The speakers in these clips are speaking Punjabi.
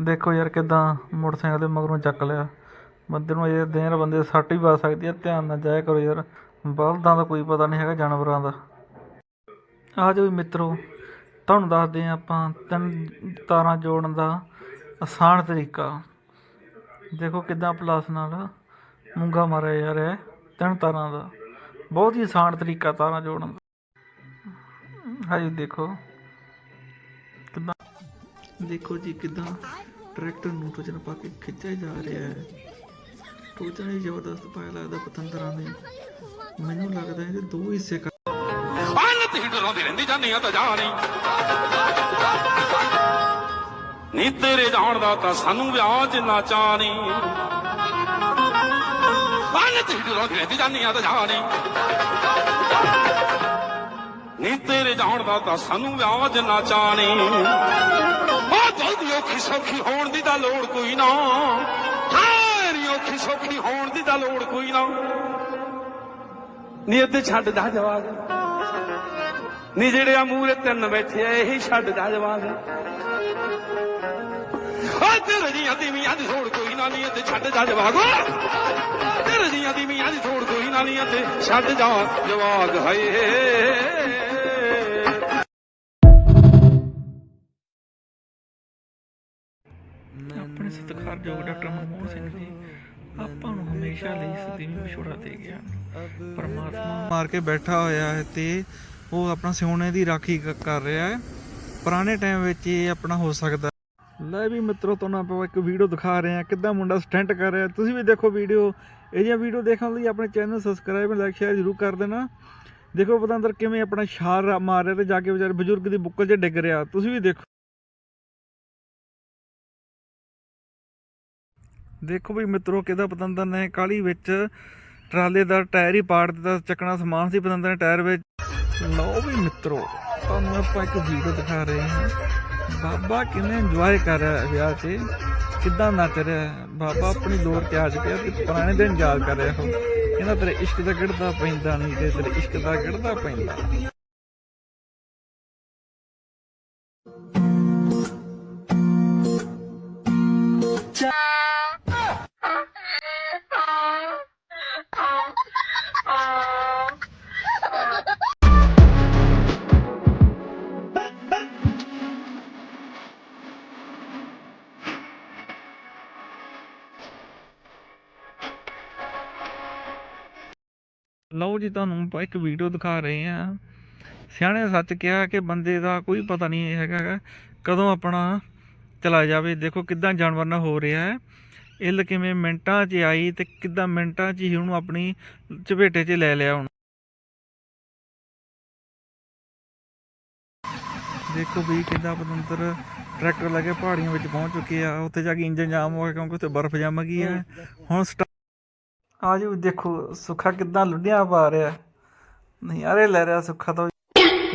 ਦੇਖੋ ਯਾਰ ਕਿੱਦਾਂ ਮੋਟਰਸਾਈਕਲ ਦੇ ਮਗਰੋਂ ਚੱਕ ਲਿਆ। ਬੰਦੇ ਨੂੰ ਇਹ ਦੇਰ ਬੰਦੇ ਦੇ ਸੱਟ ਵੀ ਵੱਜ ਸਕਦੀ ਹੈ ਧਿਆਨ ਨਾਲ ਜਾਇਆ ਕਰੋ ਯਾਰ। ਬਲਦਾਂ ਦਾ ਕੋਈ ਪਤਾ ਨਹੀਂ ਹੈਗਾ ਜਾਨਵਰਾਂ ਦਾ। ਆ ਜਾਓ ਜੀ ਮਿੱਤਰੋ, ਤੁਹਾਨੂੰ ਦੱਸਦੇ ਹਾਂ ਆਪਾਂ ਤਿੰਨ ਤਾਰਾਂ ਜੋੜਨ ਦਾ ਆਸਾਨ ਤਰੀਕਾ। ਦੇਖੋ ਕਿੱਦਾਂ ਪਲਾਸ ਨਾਲ ਮੂੰਗਾ ਮਾਰਿਆ ਯਾਰ ਇਹ ਤਿੰਨ ਤਾਰਾਂ ਦਾ। ਬਹੁਤ ਹੀ ਆਸਾਨ ਤਰੀਕਾ ਤਾਰਾਂ ਜੋੜਨ ਦਾ। ਹਾਂਜੀ ਦੇਖੋ। ਦੇਖੋ ਜੀ ਕਿਦਾਂ ਟਰੈਕਟਰ ਨੂੰ ਟੋਚਨ ਪਾ ਕੇ ਖਿੱਚਿਆ ਜਾ ਰਿਹਾ ਹੈ। ਟੋਚਨ ਹੀ ਜ਼ਬਰਦਸਤ ਪਾਇਆ ਲੱਗਦਾ ਪਤੰਦਰਾਂ ਨੇ। ਮੈਨੂੰ ਲੱਗਦਾ ਇਹਦੇ ਦੋ ਹਿੱਸੇ ਕਰ ਅੰਨ ਤੀ ਡਰਾਉਂਦੀ ਰਹਿੰਦੀ ਜਾਨੀ ਆ ਤਾਂ ਜਾਣੀ ਨੀ ਤੇਰੇ ਜਾਣ ਦਾ ਤਾਂ ਸਾਨੂੰ ਵਿਆਹ ਜਿੰਨਾ ਚਾਣੀ। ਅੰਨ ਤੀ ਡਰਾਉਂਦੀ ਰਹਿੰਦੀ ਜਾਨੀ ਆ ਤਾਂ ਜਾ ਜਾਣੀ ਨੀ ਤੇਰੇ ਜਾਣ ਦਾ ਤਾਂ ਸਾਨੂੰ ਵਿਆਹ ਨਾ ਚਾਣੀ। ਉਹ ਜਲਦੀ ਔਖੀ ਸੌਖੀ ਹੋਣ ਦੀ ਤਾਂ ਲੋੜ ਕੋਈ ਨਾ। ਹਾਂ ਔਖੀ ਸੌਖੀ ਹੋਣ ਦੀ ਤਾਂ ਲੋੜ ਕੋਈ ਨਾ। ਨੀ ਅੱਧੇ ਛੱਡ ਜਵਾਬ। ਨੀ ਜਿਹੜੇ ਆ ਮੂਰੇ ਤਿੰਨ ਬੈਠੇ ਆ, ਇਹੀ ਛੱਡਦਾ ਜਵਾਬ। ਆ ਤੇਰੇ ਜੀਆਂ ਦੀ ਮੀਆਂ ਦੀ ਥੋੜ ਕੋਈ ਨਾ ਨਹੀਂ ਤੇ ਛੱਡ ਜਾ ਜਵਾਗ ਤੇਰੇ ਜੀਆਂ ਦੀ ਦੀ ਥੋੜ ਕੋਈ ਨਾ ਨਹੀਂ ਤੇ ਛੱਡ ਜਾ ਜਵਾਗ ਹਾਏ। ਆਪਣੇ ਸਤਿਕਾਰਯੋਗ ਡਾਕਟਰ ਮਨਮੋਹਨ ਸਿੰਘ ਜੀ, ਆਪਾਂ ਨੂੰ ਹਮੇਸ਼ਾ ਲਈ ਸਦੀਵੀ ਵਿਛੋੜਾ ਦੇ ਗਿਆ। ਪਰਮਾਤਮਾ ਮਾਰ ਕੇ ਬੈਠਾ ਹੋਇਆ ਹੈ ਤੇ ਉਹ ਆਪਣਾ ਸਿਉਣੇ ਦੀ ਰਾਖੀ ਕਰ ਰਿਹਾ ਹੈ। ਪੁਰਾਣੇ ਟਾਈਮ ਵਿੱਚ ਇਹ ਆਪਣਾ ਹੋ ਸਕਦਾ ਲੈ ਵੀ ਮਿੱਤਰੋ, ਤੁਹਾਨੂੰ ਆਪਾਂ ਇੱਕ ਵੀਡੀਓ ਦਿਖਾ ਰਹੇ ਹਾਂ। ਕਿੱਦਾਂ ਮੁੰਡਾ ਸਟੈਂਟ ਕਰ ਰਿਹਾ ਤੁਸੀਂ ਵੀ ਦੇਖੋ ਵੀਡੀਓ। ਇਹ ਜਿਹੀਆਂ ਵੀਡੀਓ ਦੇਖਣ ਲਈ ਆਪਣੇ ਚੈਨਲ ਸਬਸਕ੍ਰਾਈਬ, ਲਾਈਕ, ਸ਼ੇਅਰ ਜ਼ਰੂਰ ਕਰ ਦੇਣਾ। ਦੇਖੋ ਪਤਾ ਅੰਦਰ ਕਿਵੇਂ ਆਪਣਾ ਛਾਰ ਮਾਰ ਰਿਹਾ ਤੇ ਜਾ ਕੇ ਵਿਚਾਰੇ ਬਜ਼ੁਰਗ ਦੀ ਬੁੱਕਲ 'ਚ ਡਿੱਗ ਰਿਹਾ। ਤੁਸੀਂ ਵੀ ਦੇਖੋ। ਦੇਖੋ ਵੀ ਮਿੱਤਰੋ ਕਿਹਦਾ ਪਤੰਦਰ ਨੇ ਕਾਲੀ ਵਿੱਚ ਟਰਾਲੇ ਦਾ ਟਾਇਰ ਹੀ ਪਾੜ ਦਿੱਤਾ, ਚੱਕਣਾ ਸਮਾਨ ਸੀ ਪਤੰਦਰ ਨੇ ਟਾਇਰ ਵਿੱਚ। ਲਓ ਵੀ ਮਿੱਤਰੋ, ਤੁਹਾਨੂੰ ਆਪਾਂ ਇੱਕ ਵੀਡੀਓ ਦਿਖਾ ਰਹੇ ਹਾਂ। ਬਾਬਾ ਕਿੰਨੇ ਇੰਜੋਏ ਕਰ ਰਿਹਾ ਵਿਆਹ 'ਚ ਕਿੱਦਾਂ ਨੱਚ ਰਿਹਾ ਬਾਬਾ ਆਪਣੀ ਦੌਰ ਤੇ ਆ ਚੁੱਕਿਆ ਤੇ ਪੁਰਾਣੇ ਦਿਨ ਯਾਦ ਕਰ ਰਿਹਾ ਹੁਣ ਕਹਿੰਦਾ, ਤੇਰੇ ਇਸ਼ਕ ਦਾ ਗਿੜਦਾ ਪੈਂਦਾ ਨਹੀਂ ਤੇ ਤੇਰੇ ਇਸ਼ਕ ਦਾ ਗਿੜਦਾ ਪੈਂਦਾ। ਲਓ ਜੀ, ਤੁਹਾਨੂੰ ਆਪਾਂ ਇੱਕ ਵੀਡੀਓ ਦਿਖਾ ਰਹੇ ਹਾਂ। ਸਿਆਣੇ ਸੱਚ ਕਿਹਾ ਕਿ ਬੰਦੇ ਦਾ ਕੋਈ ਪਤਾ ਨਹੀਂ ਹੈਗਾ ਕਦੋਂ ਆਪਣਾ ਚਲਾ ਜਾਵੇ। ਦੇਖੋ ਕਿੱਦਾਂ ਜਾਨਵਰ ਨਾਲ ਹੋ ਰਿਹਾ ਹੈ। ਇੱਲ ਕਿਵੇਂ ਮਿੰਟਾਂ 'ਚ ਆਈ ਤੇ ਕਿੱਦਾਂ ਮਿੰਟਾਂ 'ਚ ਹੀ ਉਹਨੂੰ ਆਪਣੀ ਚਪੇਟੇ 'ਚ ਲੈ ਲਿਆ ਹੁਣ। ਦੇਖੋ ਵੀ ਕਿੱਦਾਂ ਪਤੰਤਰ ਟਰੈਕਟਰ ਲੈ ਕੇ ਪਹਾੜੀਆਂ ਵਿੱਚ ਪਹੁੰਚ ਚੁੱਕੇ ਆ। ਉੱਥੇ ਜਾ ਕੇ ਇੰਜਨ ਜਾਮ ਹੋ ਗਿਆ ਕਿਉਂਕਿ ਉੱਥੇ ਬਰਫ਼ ਜੰਮ ਗਈ ਹੈ। ਹੁਣ ਸਟਾ- ਆ ਜੀ ਦੇਖੋ, ਸੁੱਖਾ ਕਿੱਦਾਂ ਲੁੱਡੀਆਂ ਪਾ ਰਿਹਾ। ਨਹੀਂ ਯਾਰ ਇਹ ਲੈ ਰਿਹਾ ਸੁੱਖਾ ਤਾਂ।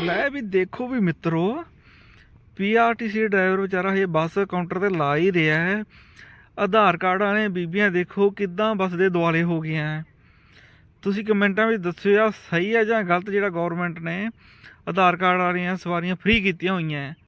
ਲੈ ਵੀ ਦੇਖੋ ਵੀ ਮਿੱਤਰੋ ਪੀਆਰਟੀਸੀ ਡਰਾਈਵਰ ਵਿਚਾਰਾ ਇਹ ਬੱਸ ਕਾਊਂਟਰ ਤੇ ਲਾ ਹੀ ਰਿਹਾ ਹੈ। ਆਧਾਰ ਕਾਰਡ ਵਾਲੇ ਬੀਬੀਆਂ ਦੇਖੋ ਕਿੱਦਾਂ ਬੱਸ ਦੇ ਦੁਆਲੇ ਹੋ ਗਈਆਂ ਹੈ। ਤੁਸੀਂ ਕਮੈਂਟਾਂ ਵਿੱਚ ਦੱਸਿਓ ਆ ਸਹੀ ਹੈ ਜਾਂ ਗਲਤ ਜਿਹੜਾ ਗਵਰਨਮੈਂਟ ਨੇ ਆਧਾਰ ਕਾਰਡ ਵਾਲੀਆਂ ਸਵਾਰੀਆਂ ਫ੍ਰੀ ਕੀਤੀਆਂ ਹੋਈਆਂ ਹੈ।